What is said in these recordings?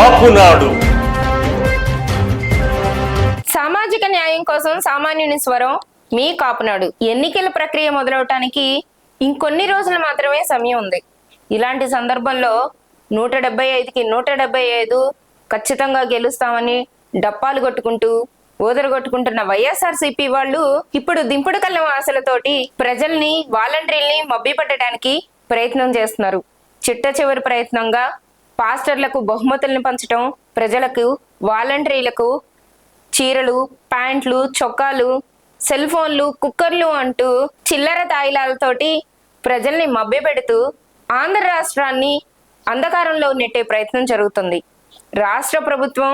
కాపునాడు. సామాజిక న్యాయం కోసం సామాన్యుని స్వరం మీ కాపునాడు. ఎన్నికల ప్రక్రియ మొదలవటానికి ఇంకొన్ని రోజులు మాత్రమే సమయం ఉంది. ఇలాంటి సందర్భంలో నూట డెబ్బై ఐదుకి నూట డెబ్బై ఐదు ఖచ్చితంగా గెలుస్తామని డప్పాలు కొట్టుకుంటూ ఊదరు కొట్టుకుంటున్న వైఎస్ఆర్సీపీ వాళ్ళు ఇప్పుడు దింపుడు కళ్ళం ఆశలతోటి ప్రజల్ని వాలంటీర్ని మభ్యపెట్టడానికి ప్రయత్నం చేస్తున్నారు. చిట్ట చివరి ప్రయత్నంగా పాస్టర్లకు బహుమతుల్ని పంచడం ప్రజలకు వాలంటీర్లకు చీరలు ప్యాంట్లు చొక్కాలు సెల్ ఫోన్లు కుక్కర్లు అంటూ చిల్లర తాయిలాలతోటి ప్రజల్ని మభ్యపెడుతూ ఆంధ్ర రాష్ట్రాన్ని అంధకారంలో నెట్టే ప్రయత్నం జరుగుతుంది. రాష్ట్ర ప్రభుత్వం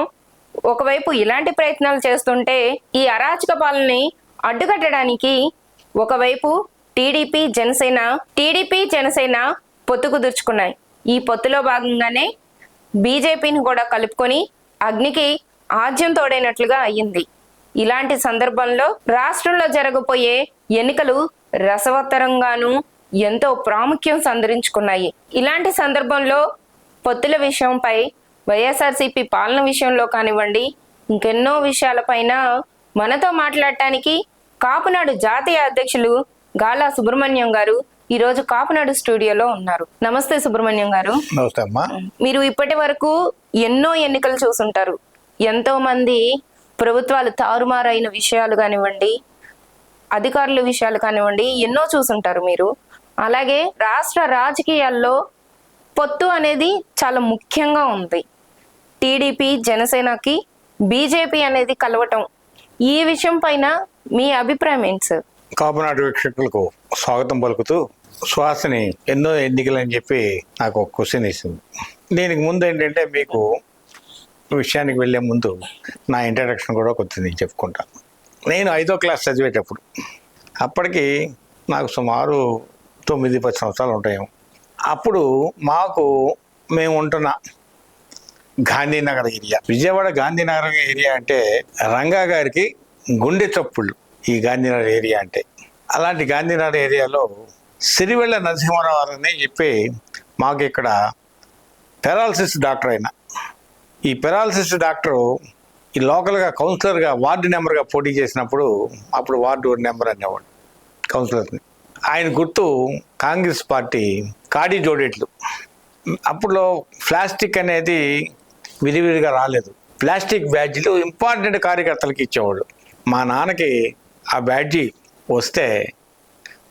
ఒకవైపు ఇలాంటి ప్రయత్నాలు చేస్తుంటే ఈ అరాచక పాలనని అడ్డుకట్టడానికి ఒకవైపు టీడీపీ జనసేన టీడీపీ జనసేన పొత్తు కుదుర్చుకున్నాయి ఈ పొత్తులో భాగంగానే బీజేపీని కూడా కలుపుకొని అగ్నికి ఆజ్యం తోడైనట్లుగా అయ్యింది. ఇలాంటి సందర్భంలో రాష్ట్రంలో జరగబోయే ఎన్నికలు రసవత్తరంగాను ఎంతో ప్రాముఖ్యం సంతరించుకున్నాయి. ఇలాంటి సందర్భంలో పొత్తుల విషయంపై వైఎస్ఆర్సీపీ పాలన విషయంలో కానివ్వండి ఇంకెన్నో విషయాలపైన మనతో మాట్లాడటానికి కాపునాడు జాతీయ అధ్యక్షులు గాలా సుబ్రహ్మణ్యం గారు ఈ రోజు కాపునాడు స్టూడియోలో ఉన్నారు. నమస్తే సుబ్రహ్మణ్యం గారు. నమస్తే అమ్మా. మీరు ఇప్పటి వరకు ఎన్నో ఎన్నికలు చూసుంటారు. ఎంతో మంది ప్రభుత్వాలు తారుమారైన విషయాలు కానివ్వండి అధికారుల విషయాలు కానివ్వండి ఎన్నో చూసుంటారు మీరు. అలాగే రాష్ట్ర రాజకీయాల్లో పొత్తు అనేది చాలా ముఖ్యంగా ఉంది. టీడీపీ జనసేనకి బీజేపీ అనేది కలవటం ఈ విషయం పైన మీ అభిప్రాయం ఏంటి సార్? కాపునాడు వీక్షకులకు స్వాగతం పలుకుతూ శ్వాసని ఎన్నో ఎన్నికలు అని చెప్పి నాకు ఒక క్వశ్చన్ ఇస్తుంది దీనికి ముందు ఏంటంటే మీకు విషయానికి వెళ్ళే ముందు నా ఇంట్రడక్షన్ కూడా కొద్ది నేను చెప్పుకుంటాను నేను ఐదో క్లాస్ చదివేటప్పుడు అప్పటికి నాకు సుమారు తొమ్మిది పది సంవత్సరాలు ఉంటాయేమో. అప్పుడు మాకు మేము ఉంటున్న గాంధీనగర్ ఏరియా విజయవాడ గాంధీనగర్ ఏరియా అంటే రంగా గారికి గుండె చప్పుళ్ళు ఈ గాంధీనగర్ ఏరియా అంటే. అలాంటి గాంధీనగర్ ఏరియాలో సిరివెళ్ళ నరసింహారావు అని చెప్పి మాకు ఇక్కడ పెరాలసిస్ డాక్టర్ అయిన. ఈ పెరాలసిస్ డాక్టరు ఈ లోకల్గా కౌన్సిలర్గా వార్డు నెంబర్గా పోటీ చేసినప్పుడు అప్పుడు వార్డు నెంబర్ అనేవాడు కౌన్సిలర్ని. ఆయన గుర్తు కాంగ్రెస్ పార్టీ కాడి జోడేట్లు. అప్పుడు ప్లాస్టిక్ అనేది విరివిరిగా రాలేదు. ప్లాస్టిక్ బ్యాడ్జీలు ఇంపార్టెంట్ కార్యకర్తలకు ఇచ్చేవాడు. మా నాన్నకి ఆ బ్యాడ్జీ వస్తే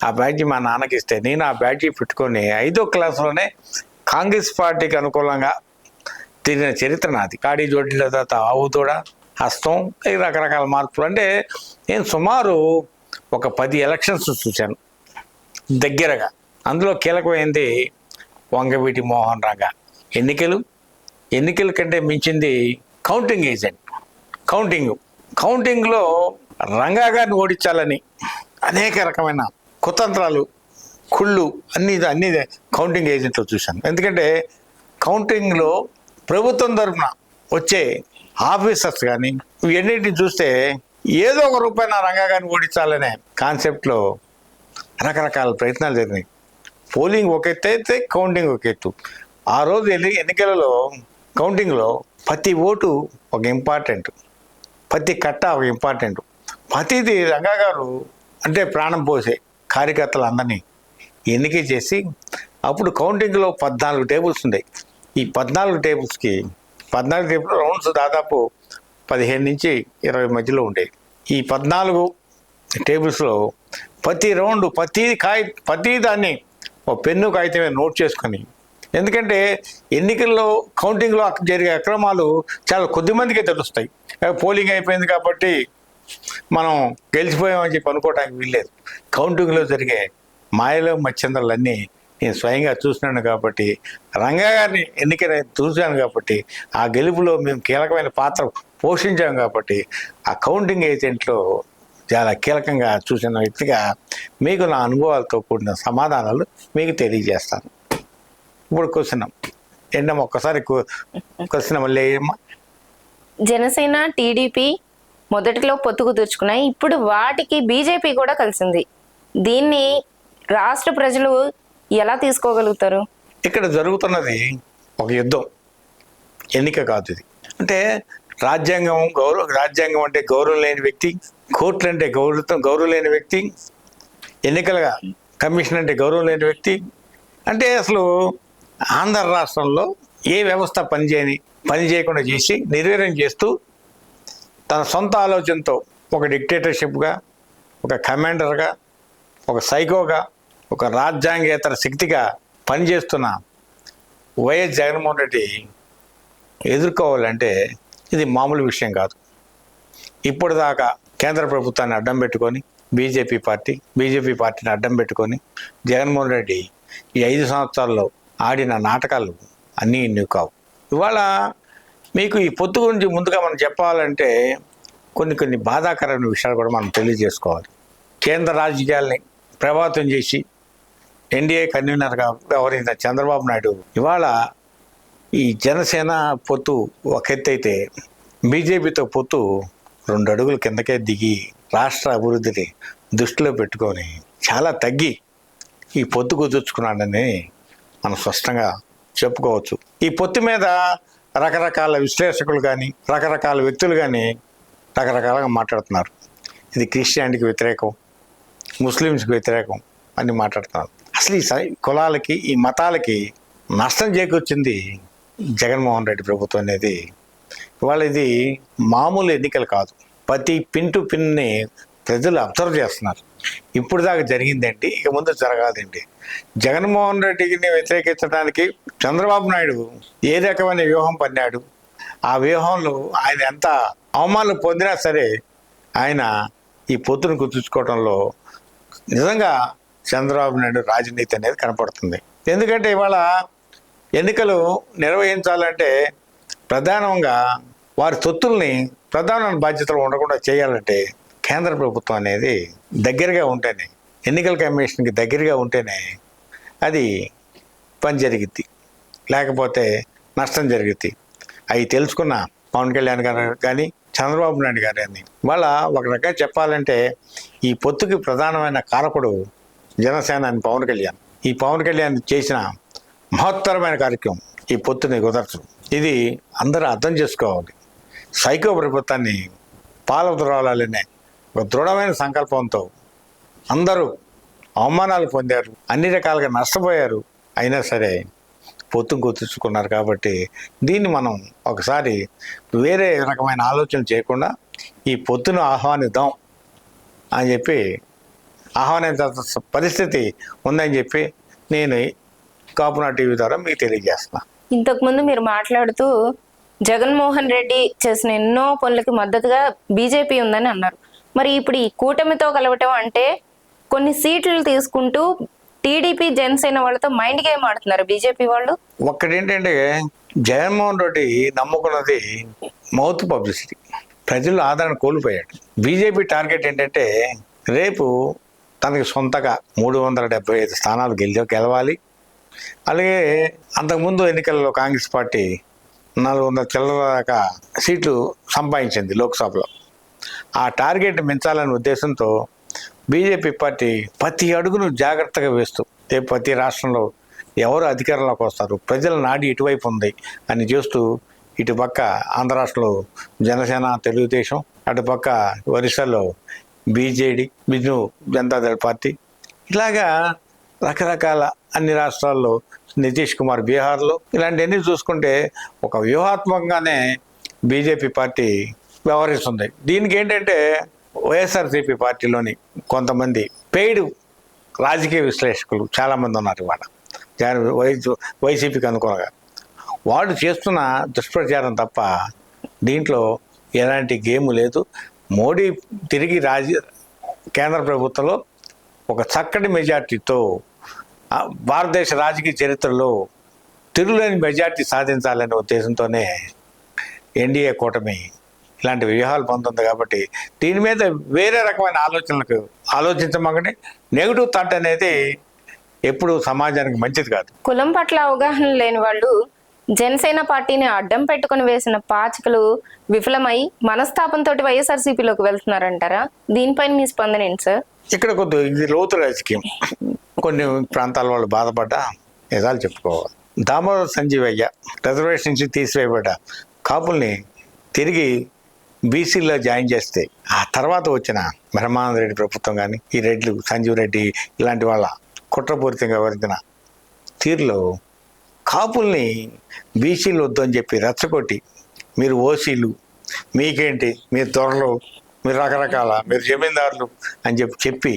ఆ బ్యాడ్జీ మా నాన్నకి ఇస్తే నేను ఆ బ్యాడ్జీ పెట్టుకొని ఐదో క్లాస్లోనే కాంగ్రెస్ పార్టీకి అనుకూలంగా తిరిగిన చరిత్ర నాది. కాడి జోడ్ల తర్వాత ఆవుతోడ హస్తం ఈ రకరకాల మార్పులు. అంటే నేను సుమారు ఒక పది ఎలక్షన్స్ చూశాను దగ్గరగా. అందులో కీలకమైంది వంగవీటి మోహన్ రాగా. ఎన్నికలు ఎన్నికల కంటే మించింది కౌంటింగ్ ఏజెంట్ కౌంటింగ్ కౌంటింగ్లో రంగా గారిని ఓడించాలని అనేక రకమైన కుతంత్రాలు కుళ్ళు అన్ని అన్ని కౌంటింగ్ ఏజెంట్లో చూశాను. ఎందుకంటే కౌంటింగ్లో ప్రభుత్వం తరఫున వచ్చే ఆఫీసర్స్ కానీ ఇవన్నిటిని చూస్తే ఏదో ఒక రూపాయి నా రంగా గారిని ఓడించాలనే కాన్సెప్ట్లో రకరకాల ప్రయత్నాలు జరిగినాయి. పోలింగ్ ఒక ఎత్తు అయితే కౌంటింగ్ ఒక ఎత్తు ఆ రోజు ఎన్ని ఎన్నికలలో కౌంటింగ్లో ప్రతి ఓటు ఒక ఇంపార్టెంట్ ప్రతి కట్ట ఒక ఇంపార్టెంట్ ప్రతిది రంగా గారు అంటే ప్రాణం పోసే కార్యకర్తలందరినీ ఎన్నిక చేసి అప్పుడు కౌంటింగ్లో పద్నాలుగు టేబుల్స్ ఉన్నాయి ఈ పద్నాలుగు టేబుల్స్కి పద్నాలుగు టేబుల్ రౌండ్స్ దాదాపు పదిహేను నుంచి ఇరవై మధ్యలో ఉండేవి ఈ పద్నాలుగు టేబుల్స్లో ప్రతి రౌండ్ ప్రతి కాయ ప్రతి దాన్ని ఒక పెన్ను కాగితమే నోట్ చేసుకొని ఎందుకంటే ఎన్నికల్లో కౌంటింగ్లో జరిగే అక్రమాలు చాలా కొద్ది మందికే తెలుస్తాయి. పోలింగ్ అయిపోయింది కాబట్టి మనం గెలిచిపోయామని చెప్పి అనుకోవడానికి వీల్లేదు. కౌంటింగ్లో జరిగే మాయలో మచ్చందరులన్నీ నేను స్వయంగా చూసినాను కాబట్టి రంగా గారిని ఎన్నికైన చూశాను కాబట్టి ఆ గెలుపులో మేము కీలకమైన పాత్ర పోషించాం కాబట్టి ఆ కౌంటింగ్ ఏజెంట్లో చాలా కీలకంగా చూసిన వ్యక్తిగా మీకు నా అనుభవాలతో కూడిన సమాధానాలు మీకు తెలియజేస్తాను. ఇప్పుడు క్వశ్చన్ ఏంటమ్మా ఒక్కసారి క్వశ్చన్ మళ్ళీ జనసేన టీడీపీ మొదటిలో పొత్తుకు తెచ్చుకున్నాయి ఇప్పుడు వాటికి బీజేపీ కూడా కలిసింది. దీన్ని రాష్ట్ర ప్రజలు ఎలా తీసుకోగలుగుతారు? ఇక్కడ జరుగుతున్నది ఒక యుద్ధం. ఎన్నిక కాదు ఇది. అంటే రాజ్యాంగం గౌరవ రాజ్యాంగం అంటే గౌరవం లేని వ్యక్తి కోర్టులు అంటే గౌరవ గౌరవం లేని వ్యక్తి ఎన్నికలుగా కమిషన్ అంటే గౌరవం లేని వ్యక్తి. అంటే అసలు ఆంధ్ర రాష్ట్రంలో ఏ వ్యవస్థ పనిచేయని పని చేయకుండా చేసి నిర్వీర్యం చేస్తూ తన సొంత ఆలోచనతో ఒక డిక్టేటర్షిప్గా ఒక కమాండర్గా ఒక సైకోగా ఒక రాజ్యాంగేతర శక్తిగా పనిచేస్తున్న వైఎస్ జగన్మోహన్ రెడ్డి ఎదుర్కోవాలంటే ఇది మామూలు విషయం కాదు. ఇప్పటిదాకా కేంద్ర ప్రభుత్వాన్ని అడ్డం పెట్టుకొని బీజేపీ పార్టీ బీజేపీ పార్టీని అడ్డం పెట్టుకొని జగన్మోహన్ రెడ్డి ఈ ఐదు సంవత్సరాల్లో ఆడిన నాటకాలు అన్నీ ఇన్ని కావు. ఇవాళ మీకు ఈ పొత్తు గురించి ముందుగా మనం చెప్పాలంటే కొన్ని కొన్ని బాధాకరమైన విషయాలు కూడా మనం తెలియజేసుకోవాలి. కేంద్ర రాజకీయాల్ని ప్రభావితం చేసి ఎన్డీఏ కన్వీనర్గా వ్యవహరించిన చంద్రబాబు నాయుడు ఇవాళ ఈ జనసేన పొత్తు ఒక ఎత్తు అయితే బీజేపీతో పొత్తు రెండు అడుగులు కిందకే దిగి రాష్ట్ర అభివృద్ధిని దృష్టిలో పెట్టుకొని చాలా తగ్గి ఈ పొత్తు కుదుర్చుకున్నాడని మనం స్పష్టంగా చెప్పుకోవచ్చు. ఈ పొత్తు మీద రకరకాల విశ్లేషకులు కానీ రకరకాల వ్యక్తులు కానీ రకరకాలుగా మాట్లాడుతున్నారు. ఇది క్రిస్టియానిటీకి వ్యతిరేకం ముస్లిమ్స్కి వ్యతిరేకం అని మాట్లాడుతున్నారు. అసలు ఈ కులాలకి ఈ మతాలకి నష్టం చేకూర్చింది జగన్మోహన్ రెడ్డి ప్రభుత్వం అనేది. ఇవాళ ఇది మామూలు ఎన్నికలు కాదు. ప్రతి పిన్ టు పిన్ని ప్రజలు అబ్జర్వ్ చేస్తున్నారు. ఇప్పుడు దాకా జరిగిందేంటి? ఇక ముందు జరగాదేంటి జగన్మోహన్ రెడ్డిని వ్యతిరేకించడానికి చంద్రబాబు నాయుడు ఏ రకమైన వ్యూహం పన్నాడు? ఆ వ్యూహంలో ఆయన ఎంత అవమానాలు పొందినా సరే ఆయన ఈ పొత్తును గుర్తుంచుకోవడంలో నిజంగా చంద్రబాబు నాయుడు రాజనీతి అనేది కనపడుతుంది. ఎందుకంటే ఇవాళ ఎన్నికలు నిర్వహించాలంటే ప్రధానంగా వారి తొత్తుల్ని ప్రధాన బాధ్యతలు ఉండకుండా చేయాలంటే కేంద్ర ప్రభుత్వం అనేది దగ్గరగా ఉంటేనే ఎన్నికల కమిషన్కి దగ్గరగా ఉంటేనే అది పని జరిగిద్ది. లేకపోతే నష్టం జరిగిద్ది. అవి తెలుసుకున్న పవన్ కళ్యాణ్ గారు కానీ చంద్రబాబు నాయుడు గారు కానీ వాళ్ళ ఒక రకంగా చెప్పాలంటే ఈ పొత్తుకి ప్రధానమైన కారకుడు జనసేన అని పవన్ కళ్యాణ్. ఈ పవన్ కళ్యాణ్ చేసిన మహత్తరమైన కార్యక్రమం ఈ పొత్తుని కుదర్చడం ఇది అందరూ అర్థం చేసుకోవాలి. సైకో ప్రభుత్వాన్ని పాలవరాలనే ఒక దృఢమైన సంకల్పంతో అందరూ అవమానాలు పొందారు అన్ని రకాలుగా నష్టపోయారు. అయినా సరే పొత్తును గుర్తించుకున్నారు కాబట్టి దీన్ని మనం ఒకసారి వేరే రకమైన ఆలోచన చేయకుండా ఈ పొత్తును ఆహ్వానిద్దాం అని చెప్పి ఆహ్వానించ పరిస్థితి ఉందని చెప్పి నేను కాపునా టీవీ ద్వారా మీకు తెలియజేస్తున్నా. ఇంతకుముందు మీరు మాట్లాడుతూ జగన్మోహన్ రెడ్డి చేసిన ఎన్నో పనులకి మద్దతుగా బీజేపీ ఉందని అన్నారు. మరి ఇప్పుడు ఈ కూటమితో కలవటం అంటే కొన్ని సీట్లు తీసుకుంటూ టీడీపీ జనసేన వాళ్ళతో మైండ్ గేమ్ ఆడుతున్నారు బీజేపీ వాళ్ళు. ఒక్కటేంటంటే జగన్మోహన్ రెడ్డి నమ్ముకున్నది మౌత్ పబ్లిసిటీ. ప్రజలు ఆదరణ కోల్పోయాడు బీజేపీ టార్గెట్ ఏంటంటే రేపు తనకి సొంతగా మూడు వందల డెబ్బై ఐదు స్థానాలు గెలి గెలవాలి. అలాగే అంతకుముందు ఎన్నికల్లో కాంగ్రెస్ పార్టీ నాలుగు వందల చిల్లర దాకా సీట్లు సంపాదించింది లోక్సభలో. ఆ టార్గెట్ మించాలనే ఉద్దేశంతో బీజేపీ పార్టీ ప్రతి అడుగును జాగ్రత్తగా వేస్తూ రేపు ప్రతి రాష్ట్రంలో ఎవరు అధికారంలోకి వస్తారు ప్రజల నాడి ఇటువైపు ఉంది అని చూస్తూ ఇటుపక్క ఆంధ్ర రాష్ట్రంలో జనసేన తెలుగుదేశం అటుపక్క ఒరిస్సాలో బీజేడీ బిజు జనతాదళ పార్టీ. ఇలాగా రకరకాల అన్ని రాష్ట్రాల్లో నితీష్ కుమార్ బీహార్లో ఇలాంటివన్నీ చూసుకుంటే ఒక వ్యూహాత్మకంగానే బీజేపీ పార్టీ వ్యవహరిస్తుంది. దీనికి ఏంటంటే వైఎస్ఆర్సీపీ పార్టీలోని కొంతమంది పెయిడ్ రాజకీయ విశ్లేషకులు చాలామంది ఉన్నారు ఇవాళ. జగన్ వై వైసీపీకి అనుకూలంగా. వాళ్ళు చేస్తున్న దుష్ప్రచారం తప్ప దీంట్లో ఎలాంటి గేమ్ లేదు. మోడీ తిరిగి రాజ కేంద్ర ప్రభుత్వంలో ఒక చక్కటి మెజార్టీతో భారతదేశ రాజకీయ చరిత్రలో తిరుగులేని మెజార్టీ సాధించాలనే ఉద్దేశంతోనే ఎన్డీఏ కూటమి ఇలాంటి వ్యూహాలు పొందుతుంది కాబట్టి దీని మీద వేరే రకమైన ఆలోచనలకు ఆలోచించమంటే నెగిటివ్ థాట్ అనేది ఎప్పుడు సమాజానికి మంచిది కాదు. కులం పట్ల అవగాహన లేని వాళ్ళు జనసేన పార్టీని అడ్డం పెట్టుకుని వేసిన పాచికలు విఫలమై మనస్తాపంతో వైఎస్ఆర్సీపీలోకి వెళ్తున్నారంటారా? దీనిపైన మీ స్పందన ఏంటి సార్? ఇక్కడ కొద్ది ఇది లోతు రాజకీయం. కొన్ని ప్రాంతాల వాళ్ళు బాధపడ్డా నిజాలు చెప్పుకోవాలి. దామోదర్ సంజీవయ్య రిజర్వేషన్ నుంచి తీసివేయబడ్డ కాపుల్ని తిరిగి బీసీలో జాయిన్ చేస్తే ఆ తర్వాత వచ్చిన బ్రహ్మానంద రెడ్డి ప్రభుత్వం కానీ ఈ రెడ్లు సంజీవ్ రెడ్డి ఇలాంటి వాళ్ళ కుట్రపూరితంగా వివరించిన తీరులో కాపుల్ని బీసీలు వద్దు అని చెప్పి రెచ్చగొట్టి మీరు ఓసీలు మీకేంటి మీరు దొరలు మీరు రకరకాల మీరు జమీందారులు అని చెప్పి చెప్పి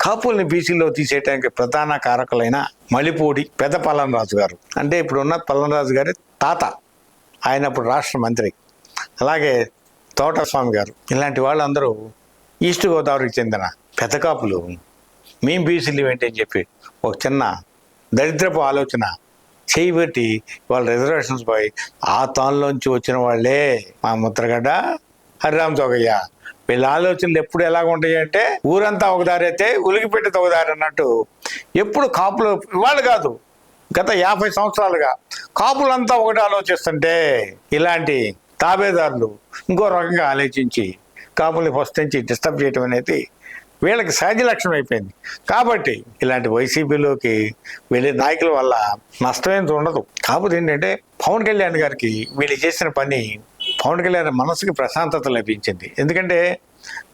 కాపుల్ని బీసీలో తీసేయడానికి ప్రధాన కారకులైన మలిపూడి పెద్ద పల్లనరాజు గారు. అంటే ఇప్పుడున్న పల్లనరాజు గారి తాత ఆయన అప్పుడు రాష్ట్ర మంత్రి. అలాగే తోటస్వామి గారు. ఇలాంటి వాళ్ళందరూ ఈస్ట్ గోదావరికి చెందిన పెద్ద కాపులు మేము బీసీలు ఏంటి అని చెప్పి ఒక చిన్న దరిద్రపు ఆలోచన చేయబట్టి వాళ్ళ రిజర్వేషన్స్ పోయి ఆ తాన్లోంచి వచ్చిన వాళ్ళే మా ముద్రగడ్డ హరిరామ్ చౌకయ్య వీళ్ళ ఆలోచనలు ఎప్పుడు ఎలాగ ఉంటాయి అంటే ఊరంతా ఒక దారి అయితే ఉలిగిపెట్టేది ఒక దారి అన్నట్టు. ఎప్పుడు కాపులు వాళ్ళు కాదు గత యాభై సంవత్సరాలుగా కాపులంతా ఒకటి ఆలోచిస్తుంటే ఇలాంటి తాబేదారులు ఇంకో రకంగా ఆలోచించి కాపుల్ని ప్రశ్నించి డిస్టర్బ్ చేయటం అనేది వీళ్ళకి సహజ లక్షణం అయిపోయింది. కాబట్టి ఇలాంటి వైసీపీలోకి వెళ్ళే నాయకుల వల్ల నష్టమేం ఉండదు. కాకపోతే ఏంటంటే పవన్ కళ్యాణ్ గారికి వీళ్ళు చేసిన పని పవన్ కళ్యాణ్ మనసుకి ప్రశాంతత లభించింది. ఎందుకంటే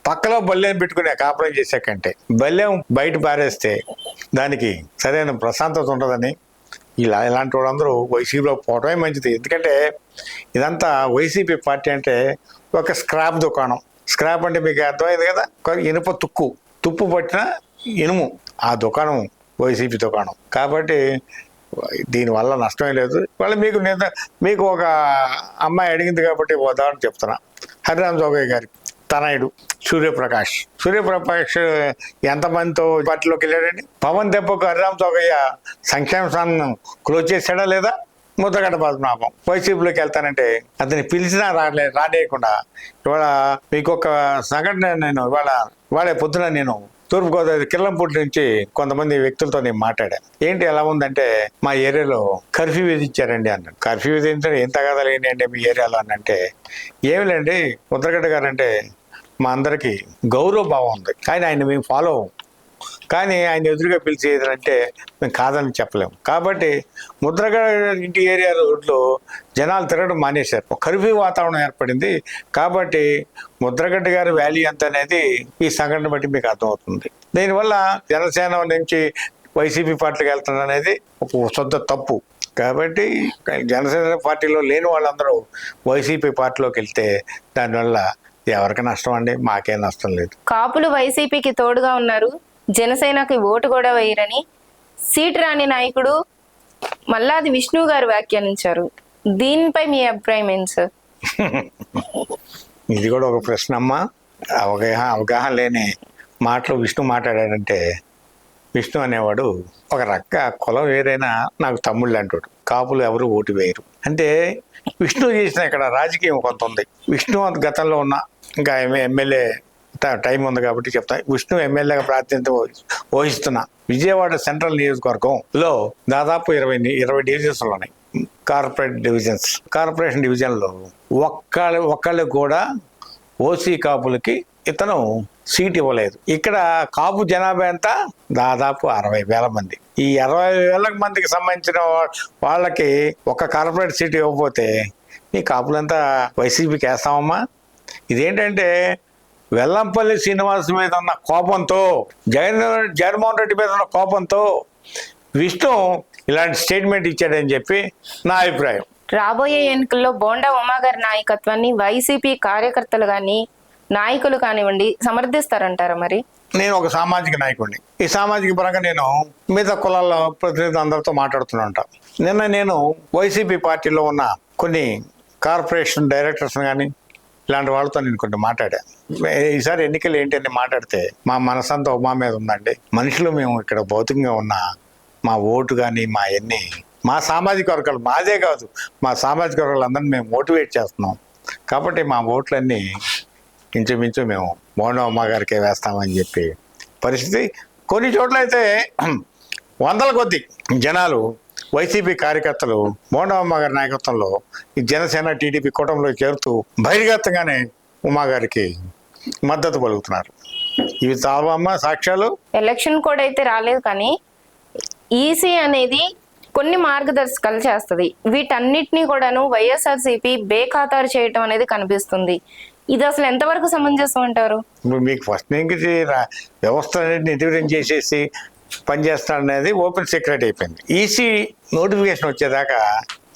పక్కలో బల్యం పెట్టుకునే కాపురం చేసాకంటే బల్యం బయట పారేస్తే దానికి సరైన ప్రశాంతత ఉండదని ఇలా ఇలాంటి వాళ్ళందరూ వైసీపీలో పోవడమే మంచిది. ఎందుకంటే ఇదంతా వైసీపీ పార్టీ అంటే ఒక స్క్రాప్ దుకాణం. స్క్రాప్ అంటే మీకు అర్థమైంది కదా? ఒక ఇనుప తుక్కు. తుప్పు పట్టిన ఇనుము. ఆ దుకాణం వైసీపీ దుకాణం. కాబట్టి దీనివల్ల నష్టమే లేదు. వాళ్ళు మీకు నిద- మీకు ఒక అమ్మాయి అడిగింది కాబట్టి ఒక ఉదాహరణ చెప్తున్నా. హరిరామ్ జోగయ్య గారి తనయుడు సూర్యప్రకాష్. సూర్యప్రకాష్ ఎంతమందితో పార్టీలోకి వెళ్ళాడండి? పవన్ దెబ్బకు హరిరామ్ తోగయ్య సంక్షేమ స్థానం క్లోజ్ చేశాడా లేదా? ముద్రగడ్డ పద్మనాభం వైసీపీలోకి వెళ్తానంటే అతన్ని పిలిచినా రాలే రానియకుండా ఇవాళ మీకు ఒక సంఘటన నేను ఇవాళ ఇవాళ పొద్దున నేను తూర్పుగోదావరి కిల్లంపూడి నుంచి కొంతమంది వ్యక్తులతో నేను మాట్లాడా. ఏంటి ఎలా ఉందంటే మా ఏరియాలో కర్ఫ్యూ విధించారండి అన్నాడు. కర్ఫ్యూ విధించడం ఏం తగదలేని అంటే మీ ఏరియాలో అని అంటే ఏమిలేండి ముద్రగడ్డ గారు అంటే మా అందరికి గౌరవ భావం ఉంది. కానీ ఆయన మేము ఫాలో కానీ ఆయన ఎదురుగా పిలిచి అంటే మేము కాదని చెప్పలేము కాబట్టి ముద్రగడ ఇంటి ఏరియా రోడ్లో జనాలు తిరగడం మానేశారు. ఒక కర్ఫ్యూ వాతావరణం ఏర్పడింది. కాబట్టి ముద్రగడ్డ గారి వ్యాల్యూ ఎంత అనేది ఈ సంఘటన బట్టి మీకు అర్థమవుతుంది. దీనివల్ల జనసేన నుంచి వైసీపీ పార్టీకి వెళ్తుంది అనేది ఒక సొంత తప్పు. కాబట్టి జనసేన పార్టీలో లేని వాళ్ళందరూ వైసీపీ పార్టీలోకి వెళ్తే దానివల్ల ఎవరికి నష్టం అండి? మాకేం నష్టం లేదు. కాపులు వైసీపీకి తోడుగా ఉన్నారు. జనసేనకి ఓటు కూడా వేయరని సీటు రాని నాయకుడు మల్లాది విష్ణు గారు వ్యాఖ్యానించారు. దీనిపై మీ అభిప్రాయం ఏంటి సార్? ఇది కూడా ఒక ప్రశ్న అమ్మా. అవగాహన అవగాహన లేని మాటలు విష్ణు మాట్లాడాడంటే విష్ణు అనేవాడు ఒక రక్క కులం వేరైనా నాకు తమ్ముళ్ళు అంటాడు. కాపులు ఎవరు ఓటు వేయరు. అంటే విష్ణు చేసిన ఇక్కడ రాజకీయం కొంత ఉంది. విష్ణు అంత గతంలో ఉన్న ఇంకా ఎమ్మెల్యే టైం ఉంది కాబట్టి చెప్తా. విష్ణు ఎమ్మెల్యేగా ప్రాతినిధ్యం వహి- వహిస్తున్న విజయవాడ సెంట్రల్ నియోజకవర్గంలో దాదాపు ఇరవై ఇరవై డివిజన్స్ ఉన్నాయి. కార్పొరేట్ డివిజన్స్ కార్పొరేషన్ డివిజన్లో ఒక్క ఒక్కళ్ళు కూడా ఓసీ కాపులకి ఇతను సీట్ ఇవ్వలేదు. ఇక్కడ కాపు జనాభా ఎంత? దాదాపు అరవై వేల మంది. ఈ అరవై వేల మందికి సంబంధించిన వాళ్ళకి ఒక కార్పొరేట్ సీట్ ఇవ్వకపోతే మీ కాపులంతా వైసీపీకి వేస్తామమ్మా ఇదేంటంటే వెల్లంపల్లి శ్రీనివాస్ మీద ఉన్న కోపంతో జగన్ జగన్మోహన్ రెడ్డి మీద ఉన్న కోపంతో విష్ణు ఇలాంటి స్టేట్మెంట్ ఇచ్చాడని చెప్పి నా అభిప్రాయం. రాబోయే ఎన్నికల్లో బోండా ఉమా గారి నాయకత్వాన్ని వైసీపీ కార్యకర్తలు కానీ నాయకులు కానివ్వండి సమర్థిస్తారంటారా మరి? నేను ఒక సామాజిక నాయకుడిని. ఈ సామాజిక పరంగా నేను మిగతా కులాల ప్రతినిధులు అందరితో మాట్లాడుతూనే ఉంటా నిన్న నేను వైసీపీ పార్టీలో ఉన్న కొన్ని కార్పొరేషన్ డైరెక్టర్స్ కానీ ఇలాంటి వాళ్ళతో నేను కొన్ని మాట్లాడా. ఈసారి ఎన్నికలు ఏంటని మాట్లాడితే మా మనసంతా ఉమా మీద ఉందండి. మనుషులు మేము ఇక్కడ భౌతికంగా ఉన్న మా ఓటు కానీ మా ఎన్ని మా సామాజిక వర్గాలు మాదే కాదు. మా సామాజిక వర్గాలందరినీ మేము మోటివేట్ చేస్తున్నాం. కాబట్టి మా ఓట్లన్నీ ఇంచుమించు మేము మోహనమ్మ గారికే వేస్తామని చెప్పి పరిస్థితి. కొన్ని చోట్ల అయితే వందల కొద్ది జనాలు వైసీపీ కార్యకర్తలు మోహనమ్మ గారి నాయకత్వంలో ఈ జనసేన టీడీపీ కూటమిలో చేరుతూ బహిర్గతంగానే ఉమా గారికి మద్దతు పలుకుతున్నారు. ఇవి చావమ్మ సాక్ష్యాలు? ఎలక్షన్ కోడ్ అయితే రాలేదు కానీ ఈసీ అనేది కొన్ని మార్గదర్శకాలు చేస్తుంది. వీటన్నిటినీ కూడాను వైఎస్ఆర్సీపీ బేఖాతారు చేయటం అనేది కనిపిస్తుంది. ఇది అసలు ఎంతవరకు సమంజసం అంటారు? మీకు ఫస్ట్ నుంచి వ్యవస్థ అనేది నిర్వీర్యం చేసేసి పనిచేస్తాడనేది ఓపెన్ సీక్రెట్ అయిపోయింది. ఈసీ నోటిఫికేషన్ వచ్చేదాకా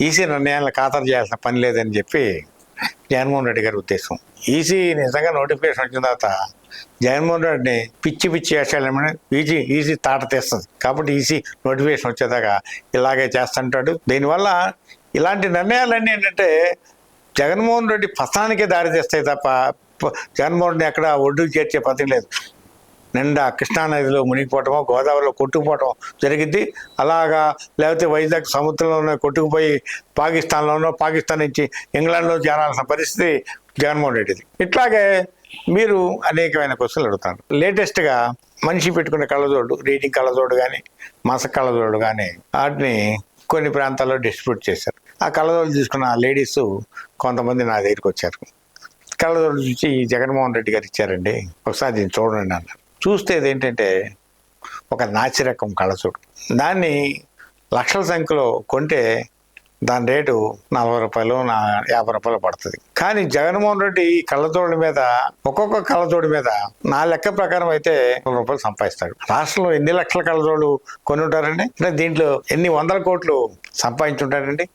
ఈసీ నిర్ణయాలను ఖాతరు చేయాల్సిన పని లేదని చెప్పి జగన్మోహన్ రెడ్డి గారి ఉద్దేశం. ఈసీ నిజంగా నోటిఫికేషన్ వచ్చిన తర్వాత జగన్మోహన్ రెడ్డిని పిచ్చి పిచ్చి వేసాలేమని ఈజీ ఈజీ తాట తీస్తుంది. కాబట్టి ఈసీ నోటిఫికేషన్ వచ్చేదాకా ఇలాగే చేస్తుంటాడు. దీనివల్ల ఇలాంటి నిర్ణయాలన్నీ ఏంటంటే జగన్మోహన్ రెడ్డి పతనానికే దారి తీస్తాయి తప్ప జగన్మోహన్ రెడ్డి ఎక్కడ ఒడ్డుకు చేర్చే పద్ధతి లేదు. నిండా కృష్ణానదిలో మునిగిపోవటమో గోదావరిలో కొట్టుకుపోవటం జరిగింది అలాగా లేకపోతే వైజాగ్ సముద్రంలోనే కొట్టుకుపోయి పాకిస్తాన్లోనో పాకిస్తాన్ నుంచి ఇంగ్లాండ్లో చేరాల్సిన పరిస్థితి జగన్మోహన్ రెడ్డిది. ఇట్లాగే మీరు అనేకమైన క్వశ్చన్లు అడుగుతారు. లేటెస్ట్గా మనిషి పెట్టుకునే కళ్ళజోడు రీడింగ్ కళ్ళజోడు కానీ మస కళ్ళజోడు కానీ వాటిని కొన్ని ప్రాంతాల్లో డిస్ట్రిబ్యూట్ చేశారు. ఆ కళ్ళజోడు తీసుకున్న లేడీస్ కొంతమంది నా దగ్గరికి వచ్చారు. కళ్ళజోడు చూసి జగన్మోహన్ రెడ్డి గారు ఇచ్చారండి. ఒకసారి దీన్ని చూడండి అన్నారు. చూస్తే ఏంటంటే ఒక నాచిరకం కళ్ళజోడు దాన్ని లక్షల సంఖ్యలో కొంటే దాని రేటు నలభై రూపాయలు నా యాభై రూపాయలు పడుతుంది. కానీ జగన్మోహన్ రెడ్డి ఈ మీద ఒక్కొక్క కళ్ళతోడి మీద నా లెక్క ప్రకారం అయితే వంద రూపాయలు సంపాదిస్తాడు. రాష్ట్రంలో ఎన్ని లక్షల కళ్ళతోడు కొని ఉంటారండి అంటే దీంట్లో ఎన్ని వందల కోట్లు సంపాదించుంటాడండి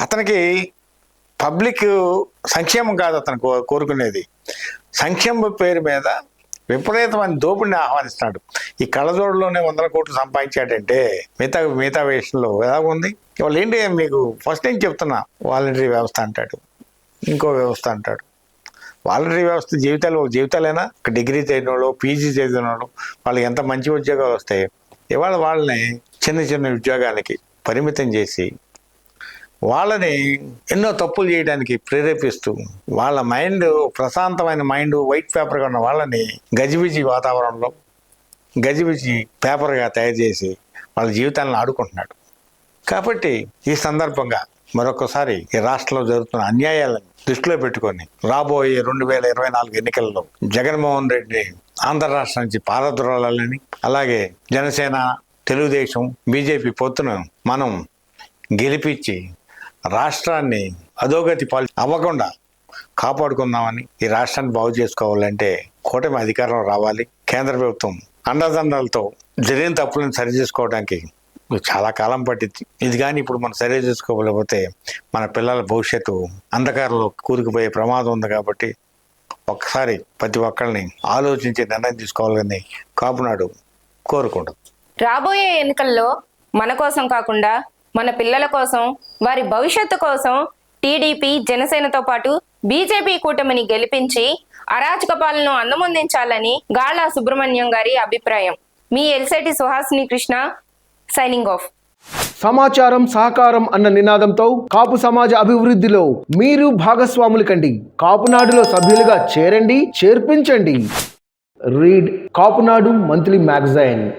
అతనికి పబ్లిక్ సంక్షేమం కాదు అతను కో- కోరుకునేది. సంక్షేమ పేరు మీద విపరీతమైన దోపిడిని ఆహ్వానిస్తున్నాడు. ఈ కళ్ళజోడులోనే వందల కోట్లు సంపాదించాడంటే మిగతా మిగతా విషయంలో ఎలా ఉంది ఏంటి మీకు ఫస్ట్ నేను చెప్తున్నా వాలంటరీ వ్యవస్థ అంటాడు. ఇంకో వ్యవస్థ అంటాడు. వాలంటరీ వ్యవస్థ జీవితాలు ఒక జీవితాలైనా? ఒక డిగ్రీ చదివిన వాళ్ళు పీజీ చదివిన వాళ్ళు వాళ్ళకి ఎంత మంచి ఉద్యోగాలు వస్తాయి. ఇవాళ వాళ్ళని చిన్న చిన్న ఉద్యోగాలకి పరిమితం చేసి వాళ్ళని ఎన్నో తప్పులు చేయడానికి ప్రేరేపిస్తూ వాళ్ళ మైండ్ ప్రశాంతమైన మైండ్ వైట్ పేపర్గా ఉన్న వాళ్ళని గజిబిజి వాతావరణంలో గజిబిజి పేపర్గా తయారు చేసి వాళ్ళ జీవితాలను ఆడుకుంటున్నాడు. కాబట్టి ఈ సందర్భంగా మరొకసారి ఈ రాష్ట్రంలో జరుగుతున్న అన్యాయాలను దృష్టిలో పెట్టుకొని రాబోయే రెండు వేల ఇరవై నాలుగు ఎన్నికల్లో జగన్మోహన్ రెడ్డి ఆంధ్ర రాష్ట్రం నుంచి పారద్రోలాలని అలాగే జనసేన తెలుగుదేశం బీజేపీ పొత్తును మనం గెలిపించి రాష్ట్రాన్ని అధోగతి పాలు అవ్వకుండా కాపాడుకుందామని ఈ రాష్ట్రాన్ని బాగు చేసుకోవాలంటే కూటమి అధికారం రావాలి. కేంద్ర ప్రభుత్వం అండదండలతో జరిగిన తప్పులను సరి చేసుకోవడానికి చాలా కాలం పట్టింది. ఇది కానీ ఇప్పుడు మనం సరి చేసుకోకపోతే మన పిల్లల భవిష్యత్తు అంధకారంలో కూరుకుపోయే ప్రమాదం ఉంది కాబట్టి ఒక్కసారి ప్రతి ఒక్కరిని ఆలోచించి నిర్ణయం తీసుకోవాలని కాపునాడు కోరుకుంటాం రాబోయే ఎన్నికల్లో మన కోసం కాకుండా మన పిల్లల కోసం వారి భవిష్యత్తు కోసం టీడీపీ జనసేనతో పాటు బీజేపీ కూటమిని గెలిపించి అరాచక పాలనను అందమొందించాలని గాళా సుబ్రహ్మణ్యం గారి అభిప్రాయం. మీ ఎల్సైటి సుహాసిని కృష్ణ సైనింగ్ ఆఫ్. సమాచారం సహకారం అన్న నినాదంతో కాపు సమాజ అభివృద్ధిలో మీరు భాగస్వాములు కండి. కాపునాడులో సభ్యులుగా చేరండి చేర్పించండి. Read Kapunadu monthly magazine.